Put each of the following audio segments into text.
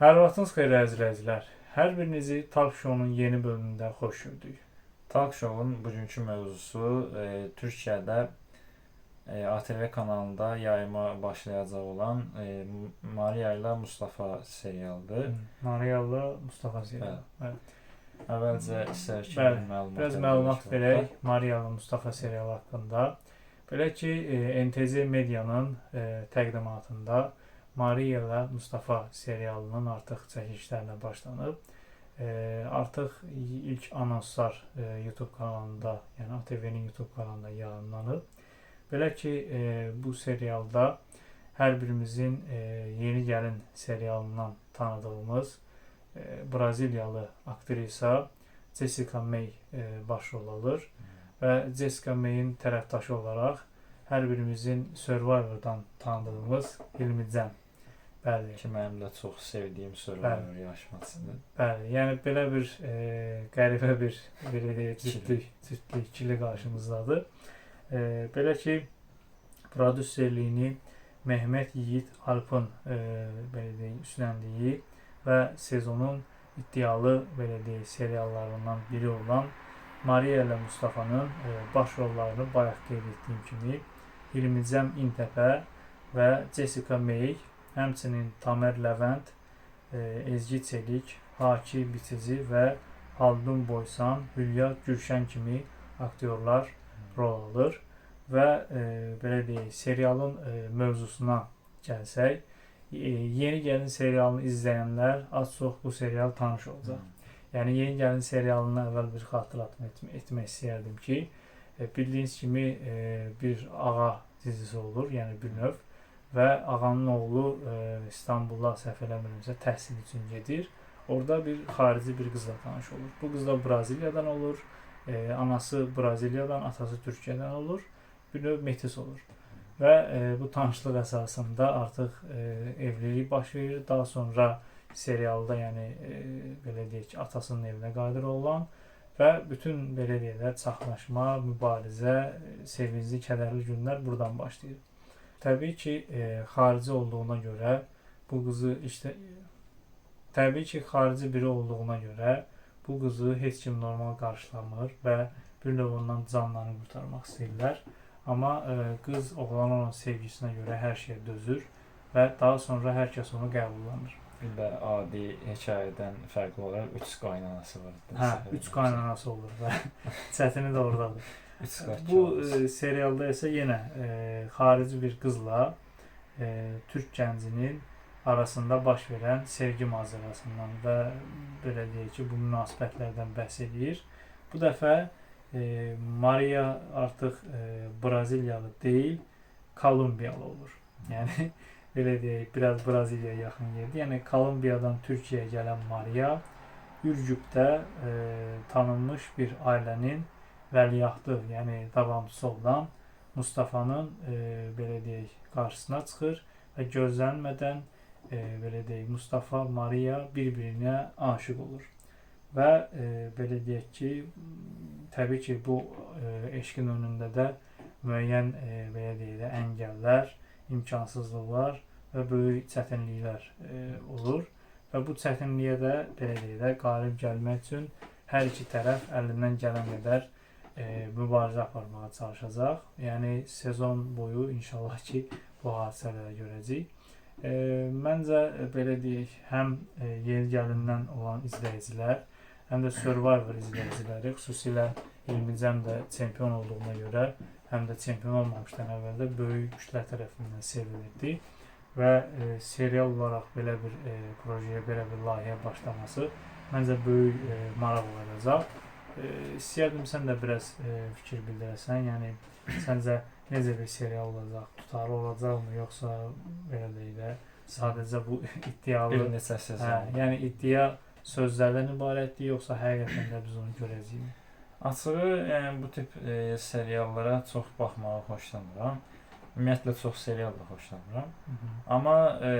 Hər vaxtınız xeyir əziz izləyicilər. Hər birinizi Talk Show-nun yeni bölümündə xoş gördük. Talk Show'un bugünkü mövzusu e, Türkiyədə e, ATV kanalında yayıma başlayacaq olan e, Maria ilə Mustafa serialıdır. Mustafa Ziyad. Evet. Əvvəlcə istər ki, Bəli, bir məlumat Biraz məlumat verək Mariyalı Mustafa serialı haqqında. Belə ki, e, NTZ Medianın e, təqdimatında Mariya ilə Mustafa serialının artıq çəkilişlərinə başlanıb. E, artıq ilk anonslar e, YouTube kanalında, yəni ATV-nin YouTube kanalında yayımlanıb. Belə ki, e, bu serialda hər birimizin e, yeni gəlin serialından tanıdığımız e, Braziliyalı aktrisa Jessica May e, başrol alır və Jessica May-in tərəfdaşı olaraq hər birimizin Survivor-dan tanıdığımız Hilmi Cəm. Bəli, ki, mənim də çox sevdiyim Survivor yarışmasıdır. bəli. Yəni belə bir e, qəribə bir belə deyək, cütlük, cütlük ikili qarşımızdadır. E, belə ki, prodüserliyini Mehmet Yiğit Alpın e, belə deyək, üstləndiyi və sezonun iddialı belə deyək, seriallarından biri olan Maria ilə Mustafa'nın e, baş rollarını bayaq qeyd etdiyim kimi Hilmi Cəm İntəpə və Jessica May, həmçinin Tamer Levent, e, Ezgi Çelik, Haki Bitici və Haldun Boysan, Hülya Gülşən kimi aktyorlar rol alır və e, belə deyək, serialın e, mövzusuna gəlsək, e, yeni gəlin serialını izləyənlər az çox bu serial tanış olacaq. Yəni yeni gəlin serialını əvvəl bir xatırlatma etmək, etmək istəyərdim ki, e, bildiyiniz kimi e, bir ağa dizisi olur, yəni bir növ və ağanın oğlu e, İstanbulda səhv eləmirəmsə təhsil üçün gedir. Orada bir xarici bir qızla tanış olur. Bu qız da Braziliyadan olur. E, anası Braziliyadan, atası Türkiyədən olur. Bir növ metis olur. Və e, bu tanışlıq əsasında artıq e, evlilik baş verir. Daha sonra serialda, yəni e, belə deyək atasının evinə qayıdır oğlan və bütün belə deyək də çaxnaşma, mübarizə, e, sevincli, kədərli günlər buradan başlayır. Təbii ki, e, xarici olduğuna görə bu qızı işte təbii ki, xarici biri olduğuna görə bu qızı heç kim normal qarşılamır və bir növ ondan canlarını qurtarmaq istəyirlər. Amma e, qız oğlana olan sevgisinə görə hər şeyə dözür və daha sonra hər kəs onu qəbullanır. Də adi hekayədən fərqli olaraq üç qaynanası var. Hə, üç qaynanası olur və çətini də ordadır. Bu e, serialda isə yenə e, xarici bir qızla e, türk gəncinin arasında baş verən sevgi macərasından və belə deyək ki, bu münasibətlərdən bəhs edir. Bu dəfə e, Maria artıq e, Braziliyalı deyil, Kolumbiyalı olur. Yəni belə deyək, biraz Braziliyaya yaxın yerdir. Yəni Kolumbiyadan Türkiyəyə gələn Maria Ürgüpdə e, tanınmış bir ailənin vəliahtı, yəni davamçısı olan Mustafa'nın e, belə deyək, qarşısına çıxır və gözlənmədən e, belə deyək, Mustafa, Maria bir-birinə aşiq olur. Və e, belə deyək ki, təbii ki, bu e, eşqin önündə də müəyyən e, belə deyək də əngəllər, imkansızlıqlar və böyük çətinliklər e, olur və bu çətinliyə də belə deyək də qalib gəlmək üçün hər iki tərəf əlindən gələn qədər mübarizə aparmağa çalışacaq. Yəni sezon boyu inşallah ki bu hadisələri görəcəyik. E, məncə e, belə deyək, həm e, yeni gəlindən olan izləyicilər, həm də Survivor izləyiciləri, xüsusilə Hilmi Cəm də çempion olduğuna görə, həm də çempion olmamışdan əvvəl də böyük kütlə tərəfindən sevilirdi və e, serial olaraq belə bir e, projeye, belə bir layihəyə başlaması məncə böyük e, maraq olacaq. E, istəyərdim sən də biraz e, fikir bildirəsən. Yəni səncə necə bir serial olacaq? Tutarlı olacaqmı yoxsa belə deyək də sadəcə bu iddialı bir neçə hə, sezon. yəni iddia sözlərdən ibarətdir yoxsa həqiqətən də biz onu görəcəyik? Açığı, yəni bu tip e, seriallara çox baxmağı xoşlamıram. Ümumiyyətlə çox serial da xoşlamıram. Amma e,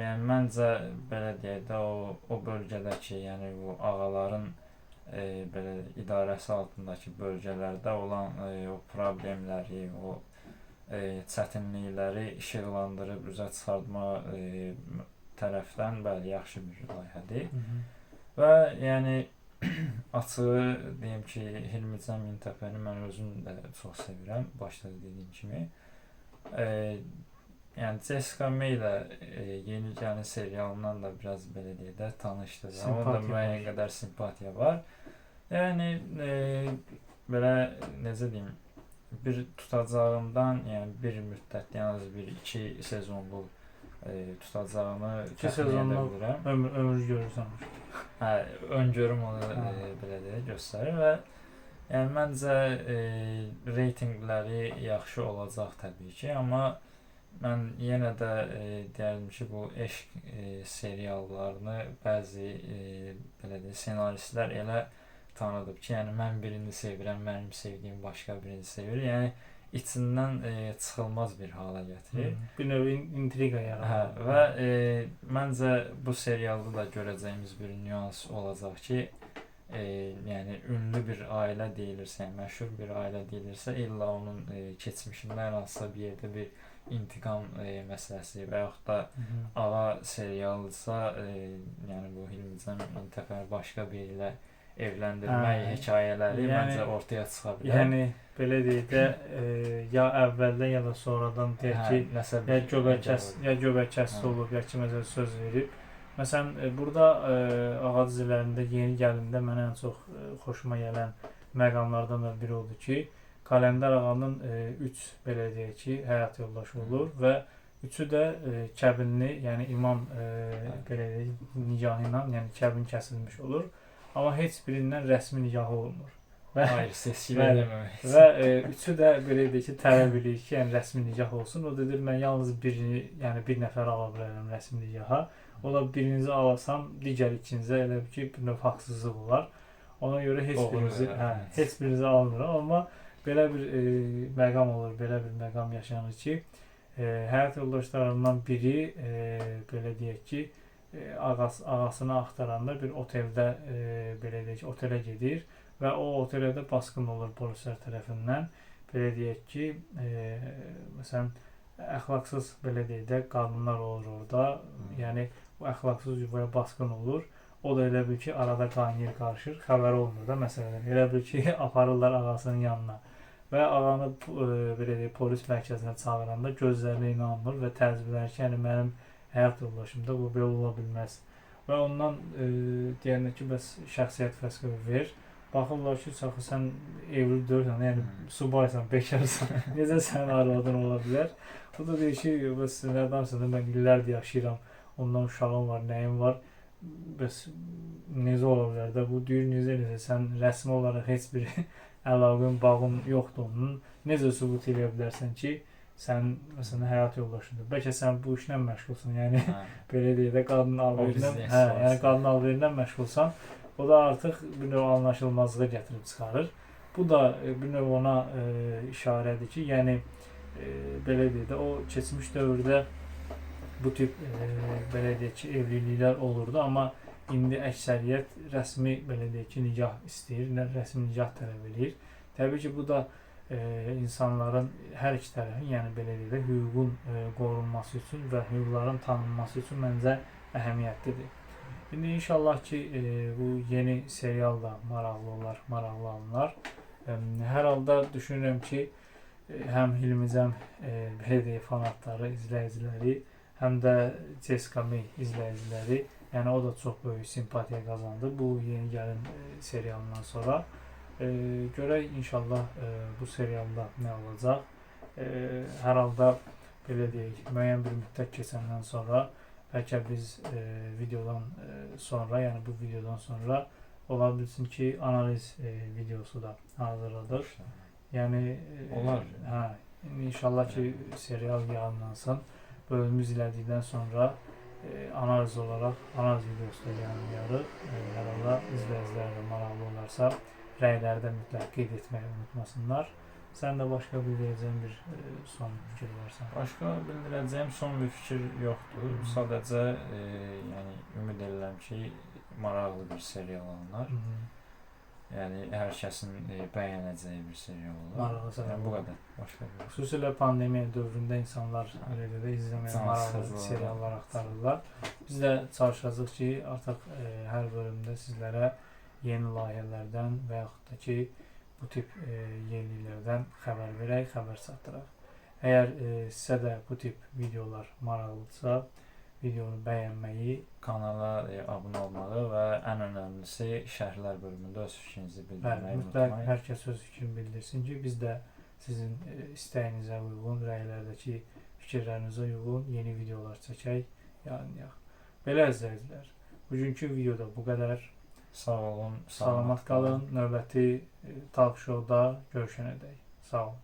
yəni məncə belə deyək də o o bölgədəki, yəni bu ağaların e, belə idarəsi altındakı bölgələrdə olan e, o problemləri, o e, çətinlikləri işıqlandırıb üzə çıxartma e, tərəfdən bəli yaxşı bir layihədir. Hı -hı. Və yəni açığı deyim ki, Hilmican Mintəpəni mən özüm də çox sevirəm, başda da dediyim kimi. E, Jessica May ilə e, yeni gələn serialından da biraz də tanışdım. Onda Simpatiya müəyyən qədər simpatiya var. Yəni e, belə necə deyim, bir tutacağımdan, yəni bir müddət, yalnız bir iki sezonluq e, tutacağımı İki sezonluq. Ömür, ömür görürsən. Hə, öngörüm onu Hə. e, belə deyə göstərir və yəni məncə e, reytinqləri yaxşı olacaq təbii ki, amma mən yenə də e, deyərdim ki, bu eşq e, seriallarını bəzi e, belə deyə ssenaristlər elə tanıdıb ki, yəni mən birini sevirəm, mənim sevdiyim başqa birini sevir. Yəni içindən e, çıxılmaz bir hala gətirir. Bir növ in- intriqa Hə, yaradır. və e, məncə bu serialda da görəcəyimiz bir nüans olacaq ki, e, yəni ünlü bir ailə deyilirsə, yəni məşhur bir ailə deyilirsə, illa onun e, keçmişində hər hansısa bir yerdə bir intiqam e, məsələsi və yaxud da. Ava serialısa, e, yəni bu Hilmican Müntəfər başqa biri ilə evləndirmək Hə. hekayələri Yəni- məncə ortaya çıxa bilər. Yəni belə deyək də e, ya əvvəldən ya da sonradan deyək hə, ki, nəsə ya göbəkəs, ya göbəkəs Hə. olub, ya kiməsə söz verib. Məsələn, e, burada e, Ağa dizilərində yeni gəlində mənə ən çox e, xoşuma gələn məqamlardan da biri odur ki, Kalender ağanın 3 belə deyək ki, həyat yoldaşı olur və üçü də e, kəbinli, yəni imam e, belə deyək, nigahı ilə, yəni kəbin kəsilmiş olur. Amma heç birindən rəsmi nigahı olmur. Və Hayır, sesiyle Bəli. deməmək. Və e, üçü də belə deyək ki, tələb edir ki, yəni rəsmi nikah olsun. O dedir mən yalnız birini, yəni bir nəfər ala bilərəm rəsmi nikaha. O da birinizi alasam, digər ikinizə elə ki, bir növ haqsızlıq olar. Ona görə heç Doğru birinizi, hə, evet. heç birinizi almıram, amma belə bir e, məqam olur, belə bir məqam yaşanır ki, e, həyat yoldaşlarından biri e, belə deyək ki, e, ağas, ağasını axtaranda bir oteldə e, belə deyək ki, otelə gedir və o otelə də basqın olur polislər tərəfindən. Belə deyək ki, e, məsələn, əxlaqsız belə deyək də qadınlar olur orada. Yəni bu əxlaqsız yuvaya basqın olur. O da elə bil ki, arada qaynayır, qarışır, xəbəri olmur da məsələdən. Elə bil ki, aparırlar ağasının yanına. Və ağanı e, belə deyək, polis mərkəzinə çağıranda gözlərinə inanmır və təəccüblənir ki, yəni mənim həyat yoldaşımda bu belə ola bilməz. Və ondan e, deyəndə ki, bəs şəxsiyyət fəsqi ver. Baxırlar ki, saxı sən evli deyilsən, yəni Hmm. subaysan, bekarsan. Necə sənin arvadın ola bilər? O da deyir ki, bəs nə danışırsan, da mən illərdir yaşayıram. Ondan uşağım var, nəyim var. Bəs necə ola bilər də bu deyir necə necə sən rəsmi olaraq heç bir əlaqən, bağın yoxdur onun. Necə sübut edə bilərsən ki, sən məsələn həyat yoldaşındır. Bəlkə sən bu işlə məşğulsan. Yəni Hə. belə deyək də qadın biznesi hə, yəni qadın alverindən məşğulsan, o da artıq bir növ anlaşılmazlığa gətirib çıxarır. Bu da e, bir növ ona e, işarədir ki, yəni e, belə deyək də o keçmiş dövrdə bu tip e, belə deyək olurdu, amma indi əksəriyyət rəsmi belə deyək ki, nikah istəyir, nə rəsmi nikah tələb edir. Təbii ki, bu da e, insanların hər iki tərəfin, yəni belə deyək də hüququn e, qorunması üçün və hüquqların tanınması üçün məncə əhəmiyyətlidir. İndi inşallah ki, e, bu yeni serial da maraqlı olar, maraqlı alınar. E, hər halda düşünürəm ki, e, həm Hilmicəm e, belə deyək fanatları, izləyiciləri, həm də Jessica May izləyiciləri, yəni o da çox böyük simpatiya qazandı bu yeni gəlin e, serialından sonra. E, görək inşallah e, bu serialda nə olacaq. E, hər halda belə deyək, müəyyən bir müddət keçəndən sonra bəlkə biz e, videodan e, sonra, yəni bu videodan sonra ola bilsin ki, analiz e, videosu da hazırladıq. Yəni e, Olar. Hə, inşallah ki, serial yayınlansın. Bölümü izlədikdən sonra e, analiz olaraq analiz videosu da yayınlayarıq. E, hər halda izləyicilər də maraqlı olarsa rəyləri də mütləq qeyd etməyi unutmasınlar. Sən də başqa bildirəcəyin bir e, son fikir varsa. Başqa bildirəcəyim son bir fikir yoxdur. Hı. Sadəcə e, yəni ümid edirəm ki, maraqlı bir serial alınar. Hı -hı. Yəni hər kəsin e, bəyənəcəyi bir serial olar. Maraqlı serial Yəni bu qədər. Başqa bir. şey. Xüsusilə pandemiya dövründə insanlar elə də izləməyə maraqlı olur. seriallar axtarırlar. Biz də çalışacağıq ki, artıq e, hər bölümdə sizlərə yeni layihələrdən və yaxud da ki, bu tip e, yeniliklərdən xəbər verək, xəbər çatdıraq. Əgər e, sizə də bu tip videolar maraqlıdırsa, videonu bəyənməyi, Kanala e, abunə olmağı və ən önəmlisi şərhlər bölümündə öz fikrinizi bildirməyi mütləq unutmayın. hər kəs öz fikrini bildirsin ki, biz də sizin e, istəyinizə uyğun, rəylərdəki fikirlərinizə uyğun yeni videolar çəkək, yayınlayaq. Belə izləyicilər, bugünkü videoda bu qədər. Sağ olun, Salamat qalın. Növbəti e, talk showda görüşənədək. Sağ olun.